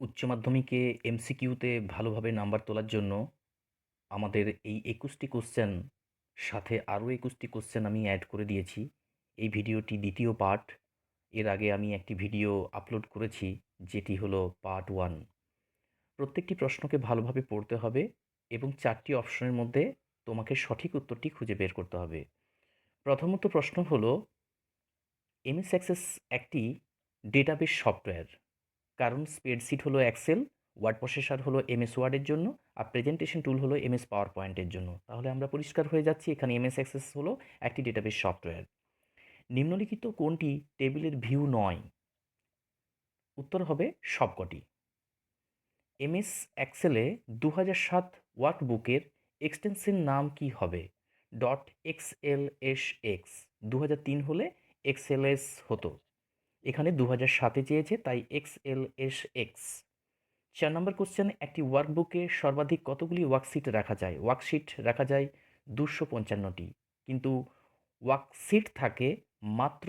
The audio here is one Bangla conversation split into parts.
উচ্চ মাধ্যমিকে এমসিকিউতে ভালোভাবে নাম্বার তোলার জন্য আমাদের এই একুশটি কোশ্চেন সাথে আরও একুশটি কোশ্চেন আমি অ্যাড করে দিয়েছি। এই ভিডিওটি দ্বিতীয় পার্ট এর আগে আমি একটি ভিডিও আপলোড করেছি, যেটি হলো পার্ট ওয়ান প্রত্যেকটি প্রশ্নকে ভালোভাবে পড়তে হবে এবং চারটি অপশনের মধ্যে তোমাকে সঠিক উত্তরটি খুঁজে বের করতে হবে। প্রথমত প্রশ্ন হলো এমএস অ্যাক্সেস একটি ডেটাবেস সফটওয়্যার কারণ স্প্রেডশিট হলো এক্সেল ওয়ার্ড প্রসেসার হলো এমএস ওয়ার্ডের জন্য, আর প্রেজেন্টেশন টুল হলো এমএস পাওয়ার পয়েন্টের জন্য। তাহলে আমরা পরিষ্কার হয়ে যাচ্ছি, এখানে এমএস অ্যাক্সেস হলো একটি ডেটাবেস সফটওয়্যার নিম্নলিখিত কোনটি টেবিলের ভিউ নয়? উত্তর হবে সবকটি। এমএস এক্সেলে দু হাজার সাত ওয়ার্কবুকের এক্সটেনশন নাম কি হবে? Dot X L S X দু হাজার তিন হলে এক্সএলএস হতো। এখানে দু হাজার সাতে চেয়েছে, তাই এক্স এল এস এক্স। চার নম্বর কোশ্চেন একটি ওয়ার্কবুকে সর্বাধিক কতগুলি ওয়ার্কশিট রাখা যায়? ওয়ার্কশিট রাখা যায় দুশো পঞ্চান্নটি। কিন্তু ওয়ার্কশিট থাকে মাত্র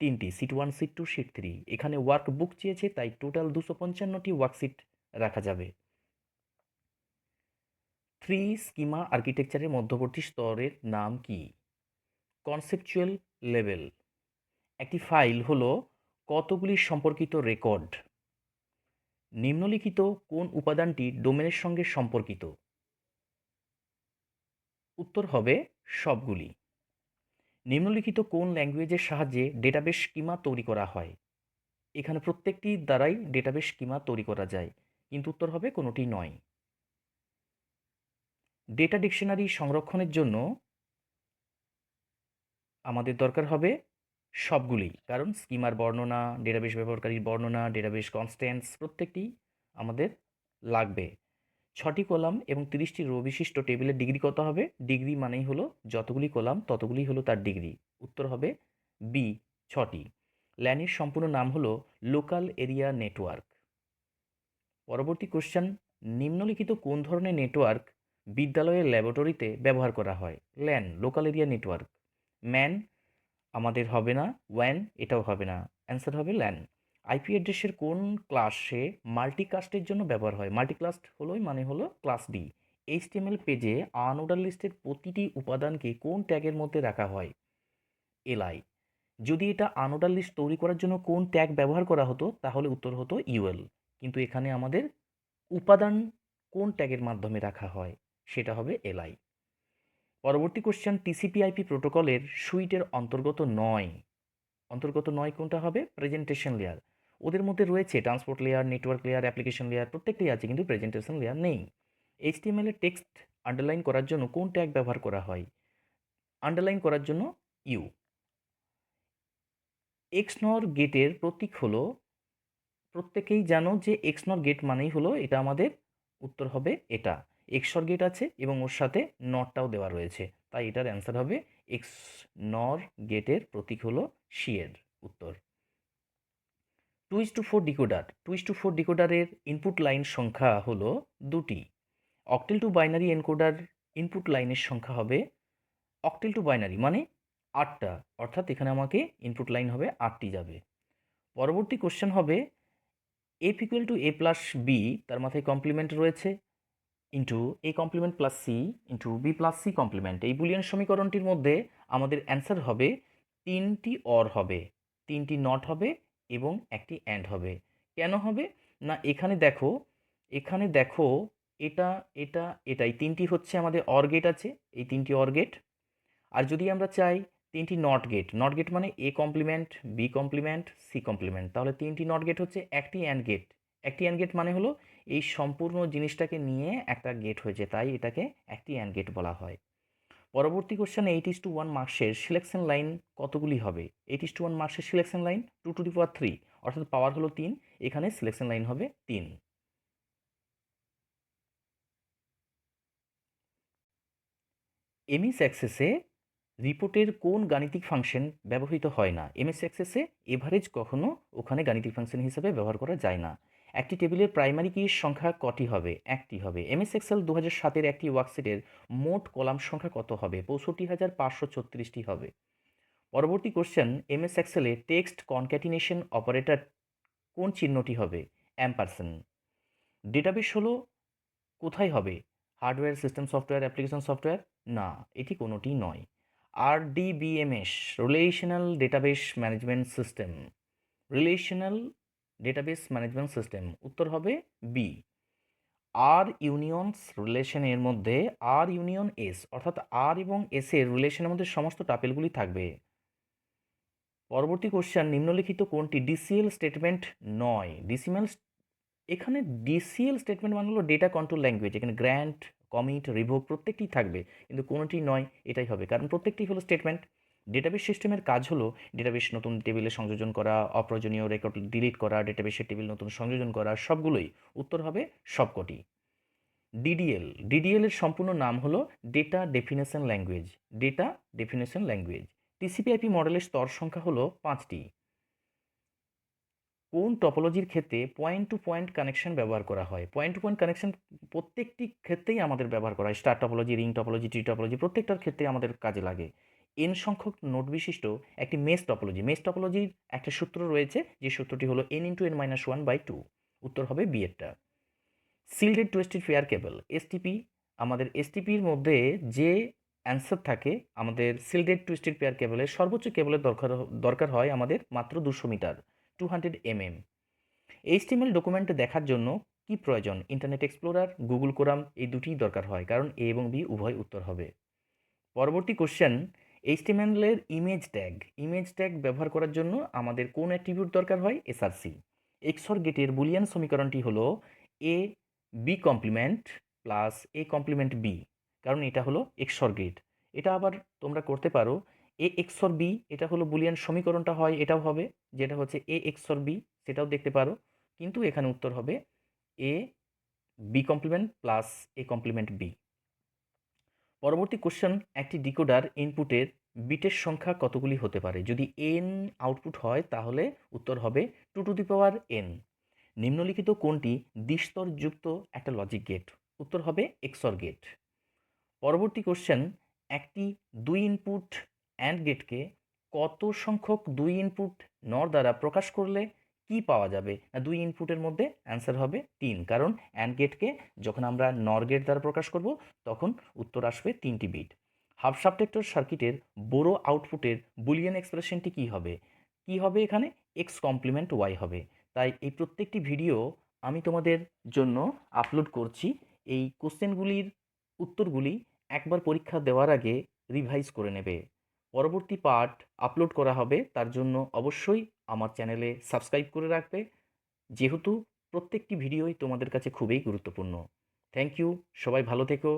তিনটি sheet one sheet two sheet three এখানে ওয়ার্কবুক চেয়েছে, তাই টোটাল দুশো পঞ্চান্নটি ওয়ার্কশিট রাখা যাবে। থ্রি স্কিমা আর্কিটেকচারের মধ্যবর্তী স্তরের নাম কি? কনসেপচুয়াল লেভেল একটি ফাইল হলো কতগুলি সম্পর্কিত রেকর্ড? নিম্নলিখিত কোন উপাদানটি ডোমেনের সঙ্গে সম্পর্কিত? উত্তর হবে সবগুলি। নিম্নলিখিত কোন ল্যাঙ্গুয়েজের সাহায্যে ডেটাবেস স্কিমা তৈরি করা হয়? এখানে প্রত্যেকটি দ্বারাই ডেটাবেস স্কিমা তৈরি করা যায়, কিন্তু উত্তর হবে কোনোটি নয়। ডেটা ডিকশনারি সংরক্ষণের জন্য আমাদের দরকার হবে সবগুলি কারণ স্কিমার বর্ণনা, ডেটাবেস ব্যবহারকারীর বর্ণনা, ডেটাবেস কনস্ট্যান্টস প্রত্যেকটি আমাদের লাগবে। ছটি কলাম এবং তিরিশটি রো বিশিষ্ট টেবিলের ডিগ্রি কত হবে? ডিগ্রি মানেই হলো যতগুলি কলাম, ততগুলি হলো তার ডিগ্রি উত্তর হবে বি ছটি। ল্যানের সম্পূর্ণ নাম হলো লোকাল এরিয়া নেটওয়ার্ক পরবর্তী কোশ্চেন নিম্নলিখিত কোন ধরনের নেটওয়ার্ক বিদ্যালয়ের ল্যাবরেটরিতে ব্যবহার করা হয়? LAN local area network MAN আমাদের হবে না ওয়ান এটাও হবে না। অ্যান্সার হবে ল্যান আইপি অ্যাড্রেসের কোন ক্লাসে মাল্টিকাস্টের জন্য ব্যবহার হয়? মাল্টিক্লাস্ট হলোই মানে হলো ক্লাস ডি এইচটিএমএল পেজে আনঅর্ডার লিস্টের প্রতিটি উপাদানকে কোন ট্যাগের মধ্যে রাখা হয়? এলআই যদি এটা আনঅর্ডার লিস্ট তৈরি করার জন্য কোন ট্যাগ ব্যবহার করা হতো, তাহলে উত্তর হতো ইউএল কিন্তু এখানে আমাদের উপাদান কোন ট্যাগের মাধ্যমে রাখা হয়, সেটা হবে এলআই পরবর্তী কোশ্চেন টিসিপি আইপি প্রোটোকলের সুইটের অন্তর্গত নয়। অন্তর্গত নয় কোনটা হবে? প্রেজেন্টেশন লেয়ার ওদের মধ্যে রয়েছে transport layer network layer application layer প্রত্যেকটি আছে, কিন্তু প্রেজেন্টেশন লেয়ার নেই। এইচটিএমএল এর টেক্সট আন্ডারলাইন করার জন্য কোন ট্যাগ ব্যবহার করা হয়? আন্ডারলাইন করার জন্য ইউ এক্সনর গেটের প্রতীক হলো, প্রত্যেকেই জানো যে এক্সনর গেট মানেই হলো এটা আমাদের উত্তর হবে এটা। এক্সর গেট আছে এবং ওর সাথে নটটাও দেওয়া রয়েছে। তাই এটার অ্যান্সার হবে এক্স নর গেটের প্রতীক হলো শিয়ের উত্তর। Two is to four decoder. Two is to four ডিকোডারের input line সংখ্যা হলো দুটি। Octal to binary encoder input লাইনের সংখ্যা হবে অকটেল টু বাইনারি মানে আটটা। অর্থাৎ এখানে আমাকে ইনপুট লাইন হবে আটটি যাবে। পরবর্তী কোশ্চেন হবে A equal to A plus B তার মাথায় কমপ্লিমেন্ট রয়েছে। Into A complement plus C into B plus C complement এই বুলিয়ান সমীকরণটির মধ্যে আমাদের অ্যান্সার হবে তিনটি অর হবে। তিনটি নট হবে এবং একটি অ্যান্ড হবে। কেন হবে? না, এখানে দেখো এখানে দেখো, এটা এটা এটাই তিনটি হচ্ছে আমাদের অর গেট আছে, এই তিনটি অর গেট আর যদি আমরা চাই তিনটি নট গেট নট গেট মানে A complement B complement C complement তাহলে তিনটি নট গেট হচ্ছে, একটি অ্যান্ড গেট একটি অ্যান্ড গেট মানে হলো এই সম্পূর্ণ জিনিসটাকে নিয়ে একটা গেট হয়েছে, তাই এটাকে একটি অ্যান্ড গেট বলা হয়। পরবর্তী question eight is to one মার্কসের সিলেকশন লাইন কতগুলি হবে? এইট ইস টু ওয়ান মার্কসের selection line two to the power three অর্থাৎ পাওয়ার হলো তিন, এখানে সিলেকশন লাইন হবে তিন। এমএস অ্যাক্সেসে রিপোর্টের কোন গাণিতিক ফাংশন ব্যবহৃত হয় না? এমএস অ্যাক্সেসে এভারেজ কখনো ওখানে গাণিতিক ফাংশন হিসেবে ব্যবহার করা যায় না। একটি টেবিলের প্রাইমারি কির সংখ্যা কটি হবে? একটি হবে। এমএস এক্সেল দু হাজার সাতের একটি ওয়ার্কশিটের মোট কলাম সংখ্যা কত হবে? পঁয়ষট্টি হাজার পাঁচশো ছত্রিশটি হবে। পরবর্তী কোশ্চেন, এমএস এক্সেলে টেক্সট কনক্যাটিনেশন অপারেটর কোন চিহ্নটি হবে? অ্যাম্পারসন ডেটাবেস হলো, কোথায় হবে? Hardware, system software, application software? না, এটি কোনোটি নয়। আর DBMS relational database management system. Relational database management system উত্তর হবে বি আর ইউনিয়নস রিলেশনের মধ্যে আর ইউনিয়ন এস অর্থাৎ আর এবং এস এর রিলেশনের মধ্যে সমস্ত টাপেলগুলি থাকবে। পরবর্তী কোশ্চেন নিম্নলিখিত কোনটি? ডিসিএল স্টেটমেন্ট নয়। ডিসিমেল এখানে ডিসিএল স্টেটমেন্ট মানে হলো ডেটা কন্ট্রোল ল্যাঙ্গুয়েজ এখানে গ্র্যান্ট কমিট রিভোক প্রত্যেকটি থাকবে, কিন্তু কোনোটি নয়, এটাই হবে। কারণ প্রত্যেকটি হলো স্টেটমেন্ট ডেটাবেস সিস্টেমের কাজ হলো ডেটাবেস নতুন টেবিলে সংযোজন করা, অপ্রয়োজনীয় রেকর্ড ডিলিট করা ডেটাবেসের টেবিল নতুন সংযোজন করা, সবগুলোই উত্তর হবে সবকটি। ডিডিএল ডিডিএল এর সম্পূর্ণ নাম হলো data definition language data definition language TCP মডেলের স্তর সংখ্যা হলো পাঁচটি। কোন টপোলজির ক্ষেত্রে পয়েন্ট টু পয়েন্ট কানেকশন ব্যবহার করা হয়? পয়েন্ট টু পয়েন্ট কানেকশন প্রত্যেকটি ক্ষেত্রেই আমাদের ব্যবহার করা হয়। Star topology ring topology tree topology প্রত্যেকটার ক্ষেত্রে আমাদের কাজে লাগে। এন সংখ্যক নোট বিশিষ্ট একটি মেস টপোলজি মেস টপোলজির একটা সূত্র রয়েছে, যে সূত্রটি হলো N into N minus one by two উত্তর হবে বিয়েরটা shielded twisted pair cable STP আমাদের এসটিপির মধ্যে যে অ্যান্সার থাকে, আমাদের সিল্ডেড টুয়েস্টেড পেয়ার কেবলের সর্বোচ্চ কেবলের দরকার দরকার হয় আমাদের মাত্র দুশো metre two hundred MM HTML document দেখার জন্য কি প্রয়োজন? ইন্টারনেট এক্সপ্লোরার গুগল কোরাম এই দুটিই দরকার হয়, কারণ এ এবং বি উভয় উত্তর হবে। পরবর্তী কোশ্চেন এইচটিএমএলের ইমেজ ট্যাগ ইমেজ ট্যাগ ব্যবহার করার জন্য আমাদের কোন অ্যাট্রিবিউট দরকার হয়? এসআরসি এক্সর গেটের বুলিয়ান সমীকরণটি হলো A B complement plus A complement B কারণ এটা হলো এক্সর গেট এটা আবার তোমরা করতে পারো এ এক্সর বি এটা হলো বুলিয়ান সমীকরণটা হয়, এটাও হবে, যেটা হচ্ছে এ এক্সর বি সেটাও দেখতে পারো। কিন্তু এখানে উত্তর হবে A B complement plus A complement B পরবর্তী কোশ্চেন একটি ডিকোডার ইনপুটের বিটের সংখ্যা কতগুলি হতে পারে? যদি এন আউটপুট হয়, তাহলে উত্তর হবে two to the power N নিম্নলিখিত কোনটি দ্বিস্তরযুক্ত একটা লজিক গেট উত্তর হবে এক্সর গেট পরবর্তী কোশ্চেন একটি দুই ইনপুট অ্যান্ড গেটকে কত সংখ্যক দুই ইনপুট নর দ্বারা প্রকাশ করলে কি পাওয়া যাবে? দুই ইনপুটের মধ্যে অ্যান্সার হবে তিন। কারণ অ্যান্ড গেটকে যখন আমরা নর গেট দ্বারা প্রকাশ করব, তখন উত্তর আসবে তিনটি বিট হাফ সাবটেক্টর সার্কিটের বড় আউটপুটের বুলিয়ান এক্সপ্রেশনটি কি হবে? কি হবে এখানে? এক্স কমপ্লিমেন্ট ওয়াই হবে। তাই এই প্রত্যেকটি ভিডিও আমি তোমাদের জন্য আপলোড করছি। এই কোশ্চেনগুলির উত্তরগুলি একবার পরীক্ষা দেওয়ার আগে রিভাইজ করে নেবে। পরবর্তী পার্ট আপলোড করা হবে। তার জন্য অবশ্যই আমার চ্যানেলে সাবস্ক্রাইব করে রাখবে। যেহেতু প্রত্যেকটি ভিডিওই তোমাদের কাছে খুবই গুরুত্বপূর্ণ। থ্যাংক ইউ সবাই ভালো থেকো।